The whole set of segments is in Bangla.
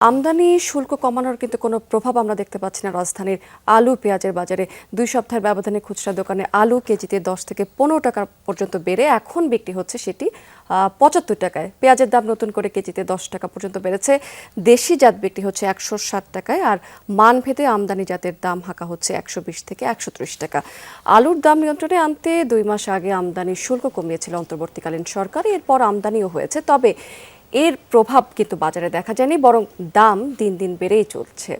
আমদানি শুল্ক কমানোর কিন্তু কোনো প্রভাব আমরা দেখতে পাচ্ছি না রাজধানীর আলু পেঁয়াজের বাজারে। দুই সপ্তাহের ব্যবধানে খুচরা দোকানে আলু কেজিতে দশ থেকে পনেরো টাকা পর্যন্ত বেড়ে এখন বিক্রি হচ্ছে সেটি পঁচাত্তর টাকায়। পেঁয়াজের দাম নতুন করে কেজিতে দশ টাকা পর্যন্ত বেড়েছে। দেশি জাত বিক্রি হচ্ছে একশো ষাট টাকায় আর মানভেদে আমদানি জাতের দাম হাঁকা হচ্ছে একশো বিশ থেকে একশো ত্রিশ টাকা। আলুর দাম নিয়ন্ত্রণে আনতে দুই মাস আগে আমদানি শুল্ক কমিয়েছিল অন্তর্বর্তীকালীন সরকার। এরপর আমদানিও হয়েছে। তবে এর প্রভাব কিন্তু বাজারে দেখা যায়নি, বরং দাম দিন দিন বেড়েই চলছে।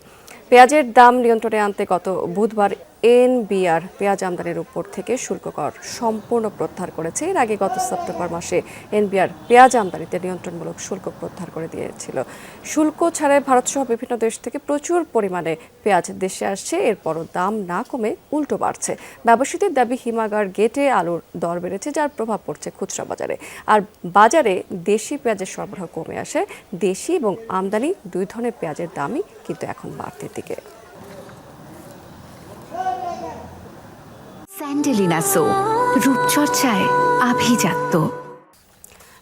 পেঁয়াজের দাম নিয়ন্ত্রণে আনতে গত বুধবার এনবিআর পেঁয়াজ আমদানির উপর থেকে শুল্ক কর সম্পূর্ণ প্রত্যাহার করেছে। এর আগে গত সেপ্টেম্বর মাসে এনবিআর পেঁয়াজ আমদানিতে নিয়ন্ত্রণমূলক শুল্ক প্রত্যাহার করে দিয়েছিল। শুল্ক ছাড়াই ভারতসহ বিভিন্ন দেশ থেকে প্রচুর পরিমাণে পেঁয়াজ দেশে আসছে। এরপরও দাম না কমে উল্টো বাড়ছে। ব্যবসায়ীদের দাবি, হিমাগার গেটে আলুর দর বেড়েছে, যার প্রভাব পড়ছে খুচরা বাজারে। আর বাজারে দেশি পেঁয়াজের সরবরাহ কমে আসে। দেশি এবং আমদানি দুই ধরনের পেঁয়াজের দামই কিন্তু এখন বাড়তির দিকে। স্যান্ডেলিনা সো, রূপচর্চায় আভিজাত্য।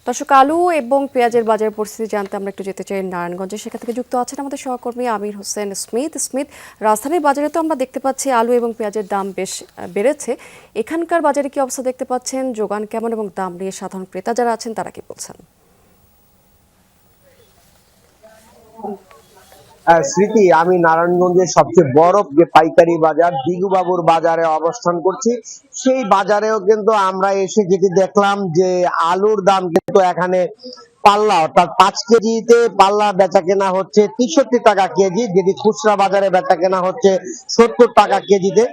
দর্শক, আলু এবং পেঁয়াজের বাজার পরিস্থিতি জানতে আমরা একটু যেতে চাই নারায়ণগঞ্জে। সেখান থেকে যুক্ত আছেন আমাদের সহকর্মী আমির হোসেন স্মিথ। স্মিথ, রাজধানীর বাজারে তো আমরা দেখতে পাচ্ছি আলু এবং পেঁয়াজের দাম বেশ বেড়েছে। এখানকার বাজারে কি অবস্থা দেখতে পাচ্ছেন? যোগান কেমন এবং দাম নিয়ে সাধারণ ক্রেতা যারা আছেন, তারা কি বলছেন? স্মৃতি, আমি নারায়ণগঞ্জের সবচেয়ে বড় যে পাইকারি বাজার, দিগুবাবুর বাজারে অবস্থান করছি। সেই বাজারেও কিন্তু আমরা এসে যেটি দেখলাম যে আলুর দাম কিন্তু এখানে পাল্লা, অর্থাৎ পাঁচ কেজিতে পাল্লা বেচা কেনা হচ্ছে তেষট্টি টাকা কেজি, যেটি খুচরা বাজারে বেচা কেনা হচ্ছে সত্তর টাকা কেজিতে।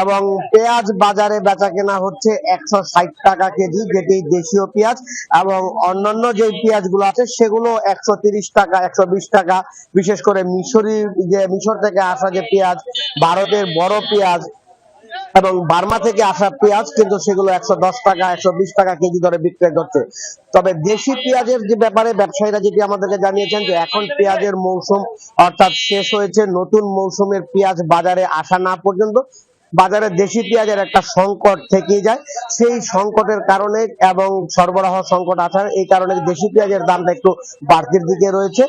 এবং পেঁয়াজ বাজারে বেচা কেনা হচ্ছে একশো ষাট টাকা কেজি, যেটি দেশীয় পেঁয়াজ এবং অন্যান্য যে পেঁয়াজগুলো আছে সেগুলো একশো তিরিশ টাকা, একশো বিশ টাকা। বিশেষ করে মিশরি যে মিশর থেকে আসা যে পেঁয়াজ, ভারতের বড় পেঁয়াজ এবং বার্মা থেকে আসা পেঁয়াজ কিন্তু সেগুলো একশো দশ টাকা, একশো বিশ টাকা কেজি দরে বিক্রয় করছে। তবে দেশি পেঁয়াজের যে ব্যাপারে ব্যবসায়ীরা যেটি আমাদেরকে জানিয়েছেন যে এখন পেঁয়াজের মৌসুম অর্থাৎ শেষ হয়েছে, নতুন মৌসুমের পেঁয়াজ বাজারে আসা না পর্যন্ত বাজারে দেশি পেঁয়াজের একটা সংকট থেকেই যায়। সেই সংকটের কারণে এবং সরবরাহ সংকট আসার এই কারণে দেশি পেঁয়াজের দামটা একটু বাড়তির দিকে রয়েছে।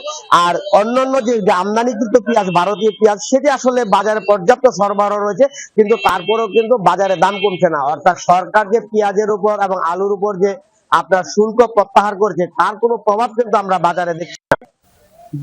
আর অন্যান্য যে আমদানিকৃত পেঁয়াজ, ভারতীয় পেঁয়াজ, সেটি আসলে বাজারে পর্যাপ্ত সরবরাহ রয়েছে, কিন্তু তারপরেও কিন্তু বাজারে দাম কমছে না। অর্থাৎ সরকার যে পেঁয়াজের উপর এবং আলুর উপর যে আপনার শুল্ক প্রত্যাহার করছে, তার কোনো প্রভাব কিন্তু আমরা বাজারে দেখছি না।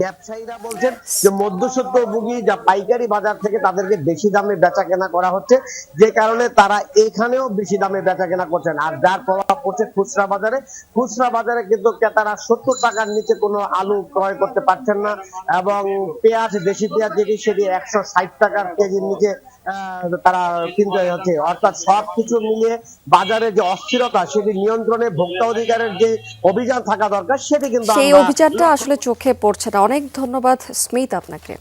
ব্যবসায়ীরা বলছেন যে মধ্যস্বত্বভোগী যা পাইকারি বাজার থেকে তাদেরকে বেশি দামে বেচা কেনা করা হচ্ছে, যে কারণে তারা এখানেও বেশি দামে বেচা কেনা করছেন। আর যার প্রভাব পড়ছে খুচরা বাজারে খুচরা বাজারে কিন্তু ক্রেতারা সত্তর টাকার নিচে কোনো আলু ক্রয় করতে পারছেন না এবং পেঁয়াজ, দেশি পেঁয়াজ যেটি সেটি একশো ষাট টাকার কেজির নিচে তারা কিন্তু হচ্ছে অর্থাৎ সব কিছু মিলিয়ে বাজারে যে অস্থিরতা সেটি নিয়ন্ত্রণে ভোক্তা অধিকারের যে অভিযান থাকা দরকার সেটি কিন্তু সেই অভিযানটা আসলে চোখে পড়ছে না। অনেক ধন্যবাদ স্মিত আপনাকে।